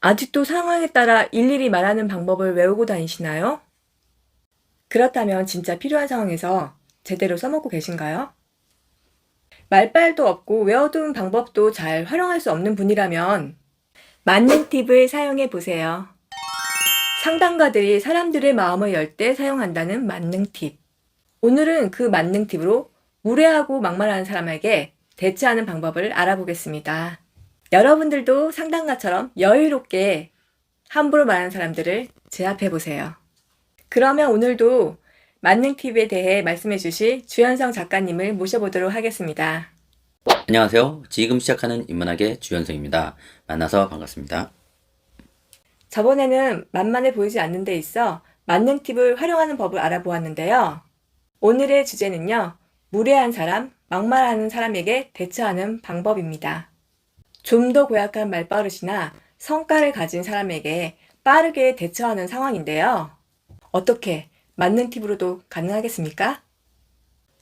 아직도 상황에 따라 일일이 말하는 방법을 외우고 다니시나요? 그렇다면 진짜 필요한 상황에서 제대로 써먹고 계신가요? 말빨도 없고 외워둔 방법도 잘 활용할 수 없는 분이라면 만능 팁을 사용해 보세요. 상담가들이 사람들의 마음을 열 때 사용한다는 만능 팁. 오늘은 그 만능 팁으로 무례하고 막말하는 사람에게 대처하는 방법을 알아보겠습니다. 여러분들도 상담가처럼 여유롭게 함부로 말하는 사람들을 제압해 보세요. 그러면 오늘도 만능 팁에 대해 말씀해 주실 주현성 작가님을 모셔보도록 하겠습니다. 안녕하세요. 지금 시작하는 인문학의 주현성입니다. 만나서 반갑습니다. 저번에는 만만해 보이지 않는 데 있어 만능 팁을 활용하는 법을 알아보았는데요. 오늘의 주제는요. 무례한 사람, 막말하는 사람에게 대처하는 방법입니다. 좀 더 고약한 말버릇이나 성과를 가진 사람에게 빠르게 대처하는 상황인데요. 어떻게 만능 팁으로도 가능하겠습니까?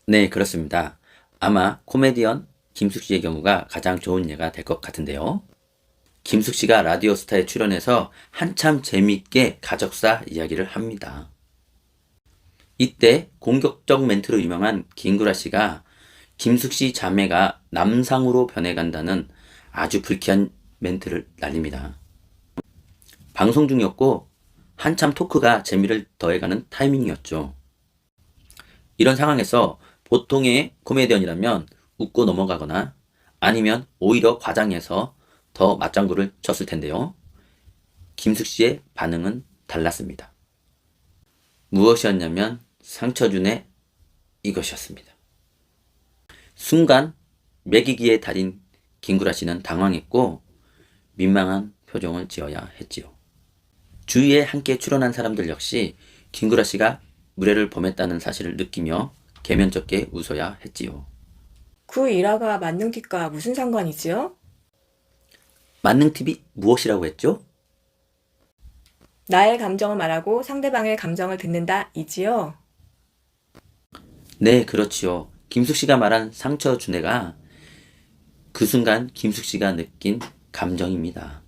네, 그렇습니다. 아마 코미디언 김숙 씨의 경우가 가장 좋은 예가 될 것 같은데요. 김숙 씨가 라디오 스타에 출연해서 한참 재미있게 가족사 이야기를 합니다. 이때 공격적 멘트로 유명한 김구라 씨가 김숙 씨 자매가 남상으로 변해간다는 아주 불쾌한 멘트를 날립니다. 방송 중이었고 한참 토크가 재미를 더해가는 타이밍이었죠. 이런 상황에서 보통의 코미디언이라면 웃고 넘어가거나 아니면 오히려 과장해서 더 맞장구를 쳤을 텐데요. 김숙 씨의 반응은 달랐습니다. 무엇이었냐면 상처준의 이것이었습니다. 순간 매기기의 달인 김구라 씨는 당황했고 민망한 표정을 지어야 했지요. 주위에 함께 출연한 사람들 역시 김구라 씨가 무례를 범했다는 사실을 느끼며 개면쩍게 웃어야 했지요. 그 일화가 만능 팁과 무슨 상관이지요? 만능 팁이 무엇이라고 했죠? 나의 감정을 말하고 상대방의 감정을 듣는다 이지요. 네, 그렇지요. 김숙 씨가 말한 상처 준애가 그 순간 김숙 씨가 느낀 감정입니다.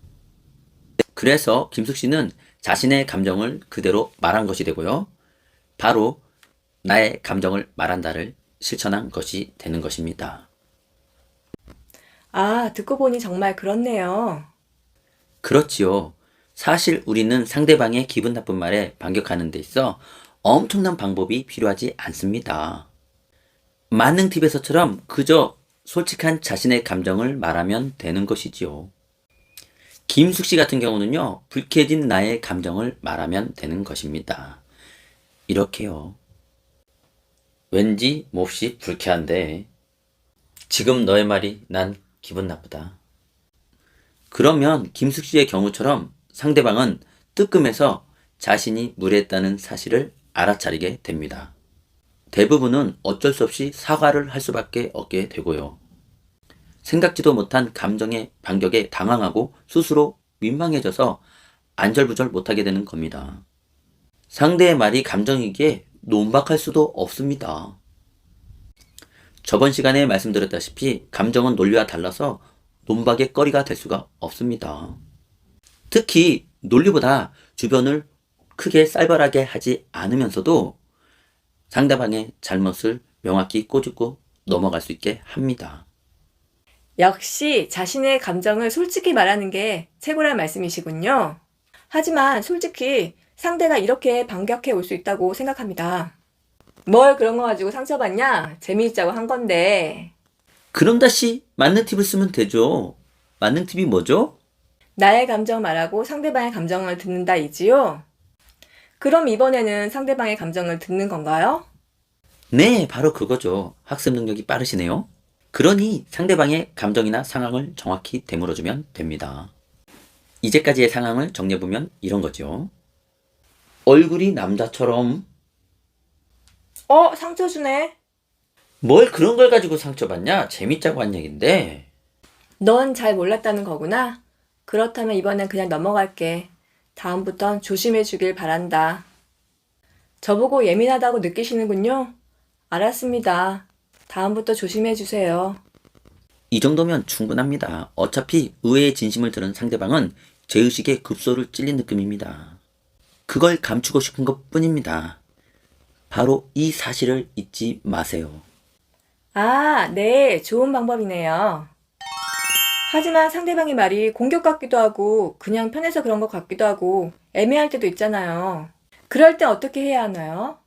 그래서 김숙 씨는 자신의 감정을 그대로 말한 것이 되고요. 바로 나의 감정을 말한다를 실천한 것이 되는 것입니다. 아, 듣고 보니 정말 그렇네요. 그렇지요. 사실 우리는 상대방의 기분 나쁜 말에 반격하는 데 있어 엄청난 방법이 필요하지 않습니다. 만능 팁에서처럼 그저 솔직한 자신의 감정을 말하면 되는 것이지요. 김숙 씨 같은 경우는요, 불쾌해진 나의 감정을 말하면 되는 것입니다. 이렇게요. 왠지 몹시 불쾌한데, 지금 너의 말이 난 기분 나쁘다. 그러면 김숙 씨의 경우처럼 상대방은 뜨끔해서 자신이 무례했다는 사실을 알아차리게 됩니다. 대부분은 어쩔 수 없이 사과를 할 수밖에 없게 되고요. 생각지도 못한 감정의 반격에 당황하고 스스로 민망해져서 안절부절 못하게 되는 겁니다. 상대의 말이 감정이기에 논박할 수도 없습니다. 저번 시간에 말씀드렸다시피 감정은 논리와 달라서 논박의 거리가 될 수가 없습니다. 특히 논리보다 주변을 크게 쌀벌하게 하지 않으면서도 상대방의 잘못을 명확히 꼬집고 넘어갈 수 있게 합니다. 역시 자신의 감정을 솔직히 말하는 게 최고란 말씀이시군요. 하지만 솔직히 상대가 이렇게 반격해 올 수 있다고 생각합니다. 뭘 그런 거 가지고 상처받냐? 재미있자고 한 건데. 그럼 다시 맞는 팁을 쓰면 되죠. 맞는 팁이 뭐죠? 나의 감정 말하고 상대방의 감정을 듣는다 이지요? 그럼 이번에는 상대방의 감정을 듣는 건가요? 네, 바로 그거죠. 학습 능력이 빠르시네요. 그러니 상대방의 감정이나 상황을 정확히 되물어주면 됩니다. 이제까지의 상황을 정리해보면 이런 거죠. 얼굴이 남자처럼 어, 상처 주네. 뭘 그런 걸 가지고 상처받냐? 재밌자고 한 얘긴데. 넌 잘 몰랐다는 거구나. 그렇다면 이번엔 그냥 넘어갈게. 다음부턴 조심해 주길 바란다. 저보고 예민하다고 느끼시는군요. 알았습니다. 다음부터 조심해 주세요. 이 정도면 충분합니다. 어차피 의외의 진심을 들은 상대방은 제 의식에 급소를 찔린 느낌입니다. 그걸 감추고 싶은 것 뿐입니다. 바로 이 사실을 잊지 마세요. 아, 네. 좋은 방법이네요. 하지만 상대방의 말이 공격 같기도 하고, 그냥 편해서 그런 것 같기도 하고, 애매할 때도 있잖아요. 그럴 때 어떻게 해야 하나요?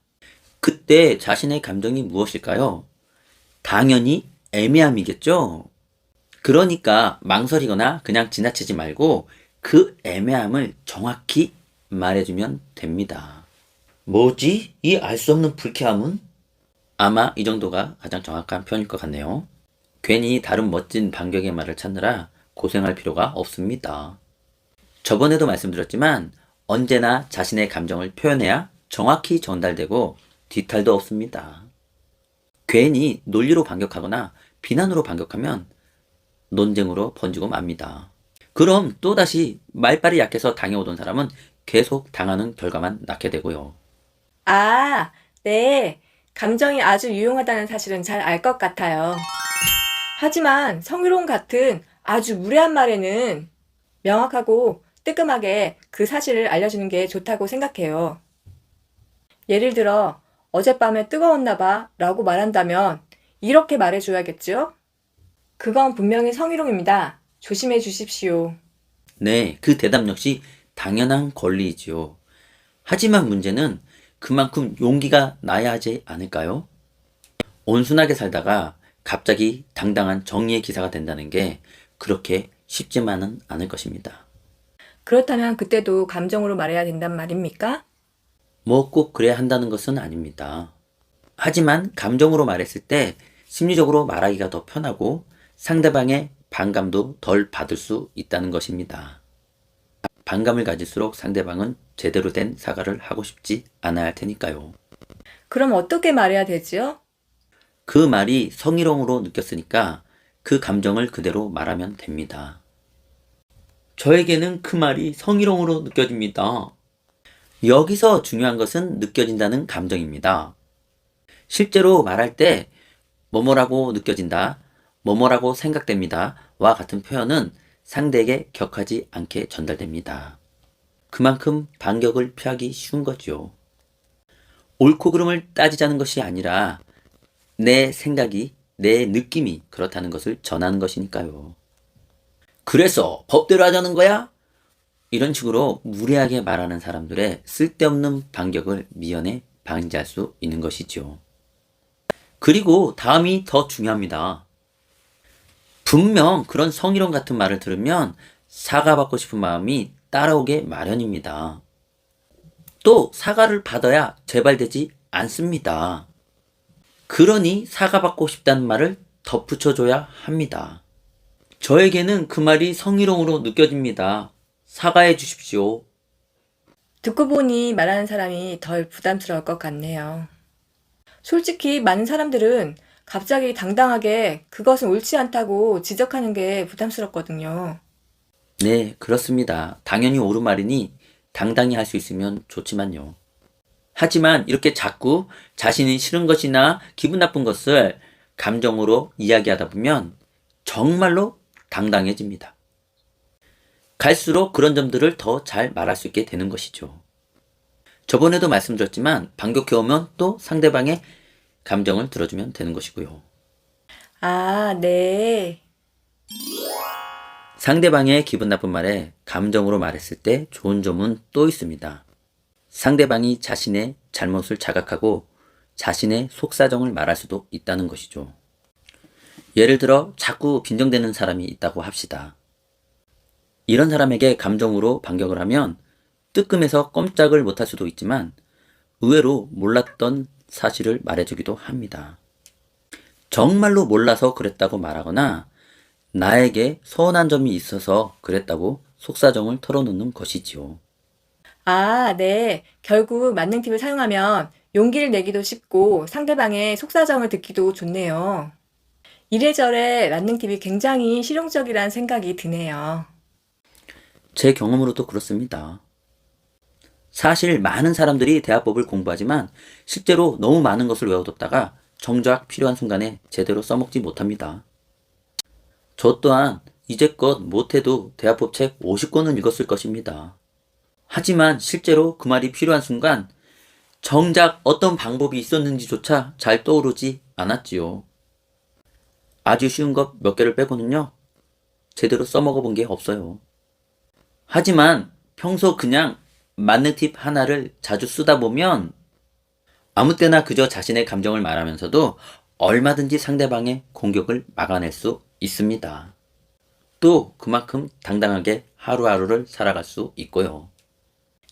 그때 자신의 감정이 무엇일까요? 당연히 애매함이겠죠? 그러니까 망설이거나 그냥 지나치지 말고 그 애매함을 정확히 말해주면 됩니다. 뭐지? 이 알 수 없는 불쾌함은? 아마 이 정도가 가장 정확한 표현일 것 같네요. 괜히 다른 멋진 반격의 말을 찾느라 고생할 필요가 없습니다. 저번에도 말씀드렸지만 언제나 자신의 감정을 표현해야 정확히 전달되고 뒤탈도 없습니다. 괜히 논리로 반격하거나 비난으로 반격하면 논쟁으로 번지고 맙니다. 그럼 또다시 말빨이 약해서 당해오던 사람은 계속 당하는 결과만 낳게 되고요. 아, 네. 감정이 아주 유용하다는 사실은 잘 알 것 같아요. 하지만 성희롱 같은 아주 무례한 말에는 명확하고 뜨끔하게 그 사실을 알려주는 게 좋다고 생각해요. 예를 들어, 어젯밤에 뜨거웠나 봐 라고 말한다면 이렇게 말해줘야겠죠? 그건 분명히 성희롱입니다. 조심해 주십시오. 네, 그 대답 역시 당연한 권리이지요. 하지만 문제는 그만큼 용기가 나야 하지 않을까요? 온순하게 살다가 갑자기 당당한 정의의 기사가 된다는 게 그렇게 쉽지만은 않을 것입니다. 그렇다면 그때도 감정으로 말해야 된단 말입니까? 뭐 꼭 그래야 한다는 것은 아닙니다. 하지만 감정으로 말했을 때 심리적으로 말하기가 더 편하고 상대방의 반감도 덜 받을 수 있다는 것입니다. 반감을 가질수록 상대방은 제대로 된 사과를 하고 싶지 않아야 할 테니까요. 그럼 어떻게 말해야 되지요? 그 말이 성희롱으로 느꼈으니까 그 감정을 그대로 말하면 됩니다. 저에게는 그 말이 성희롱으로 느껴집니다. 여기서 중요한 것은 느껴진다는 감정입니다. 실제로 말할 때 뭐뭐라고 느껴진다, 뭐뭐라고 생각됩니다. 와 같은 표현은 상대에게 격하지 않게 전달됩니다. 그만큼 반격을 피하기 쉬운 거죠. 옳고 그름을 따지자는 것이 아니라 내 생각이, 내 느낌이 그렇다는 것을 전하는 것이니까요. 그래서 법대로 하자는 거야? 이런 식으로 무례하게 말하는 사람들의 쓸데없는 반격을 미연에 방지할 수 있는 것이죠. 그리고 다음이 더 중요합니다. 분명 그런 성희롱 같은 말을 들으면 사과받고 싶은 마음이 따라오게 마련입니다. 또 사과를 받아야 재발되지 않습니다. 그러니 사과받고 싶다는 말을 덧붙여줘야 합니다. 저에게는 그 말이 성희롱으로 느껴집니다. 사과해 주십시오. 듣고 보니 말하는 사람이 덜 부담스러울 것 같네요. 솔직히 많은 사람들은 갑자기 당당하게 그것은 옳지 않다고 지적하는 게 부담스럽거든요. 네, 그렇습니다. 당연히 옳은 말이니 당당히 할 수 있으면 좋지만요. 하지만 이렇게 자꾸 자신이 싫은 것이나 기분 나쁜 것을 감정으로 이야기하다 보면 정말로 당당해집니다. 갈수록 그런 점들을 더 잘 말할 수 있게 되는 것이죠. 저번에도 말씀드렸지만 반격해 오면 또 상대방의 감정을 들어주면 되는 것이고요. 아, 네. 상대방의 기분 나쁜 말에 감정으로 말했을 때 좋은 점은 또 있습니다. 상대방이 자신의 잘못을 자각하고 자신의 속사정을 말할 수도 있다는 것이죠. 예를 들어 자꾸 빈정대는 사람이 있다고 합시다. 이런 사람에게 감정으로 반격을 하면 뜨끔해서 꼼짝을 못할 수도 있지만 의외로 몰랐던 사실을 말해주기도 합니다. 정말로 몰라서 그랬다고 말하거나 나에게 서운한 점이 있어서 그랬다고 속사정을 털어놓는 것이지요. 아, 네. 결국 만능 팁을 사용하면 용기를 내기도 쉽고 상대방의 속사정을 듣기도 좋네요. 이래저래 만능 팁이 굉장히 실용적이라는 생각이 드네요. 제 경험으로도 그렇습니다. 사실 많은 사람들이 대화법을 공부하지만 실제로 너무 많은 것을 외워뒀다가 정작 필요한 순간에 제대로 써먹지 못합니다. 저 또한 이제껏 못해도 대화법 책 50권은 읽었을 것입니다. 하지만 실제로 그 말이 필요한 순간 정작 어떤 방법이 있었는지조차 잘 떠오르지 않았지요. 아주 쉬운 것 몇 개를 빼고는요, 제대로 써먹어 본 게 없어요. 하지만 평소 그냥 맞는 팁 하나를 자주 쓰다 보면 아무 때나 그저 자신의 감정을 말하면서도 얼마든지 상대방의 공격을 막아낼 수 있습니다. 또 그만큼 당당하게 하루하루를 살아갈 수 있고요.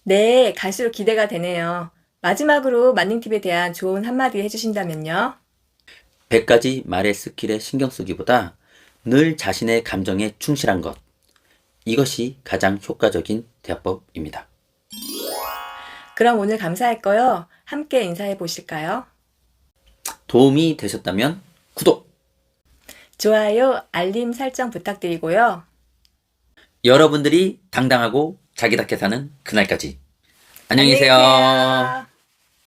네, 갈수록 기대가 되네요. 마지막으로 만능 팁에 대한 좋은 한마디 해주신다면요. 100가지 말의 스킬에 신경 쓰기보다 늘 자신의 감정에 충실한 것. 이것이 가장 효과적인 대화법입니다. 그럼 오늘 감사했고요. 함께 인사해 보실까요? 도움이 되셨다면 구독! 좋아요, 알림 설정 부탁드리고요. 여러분들이 당당하고 자기답게 사는 그날까지. 안녕히 계세요. 안녕히 계세요.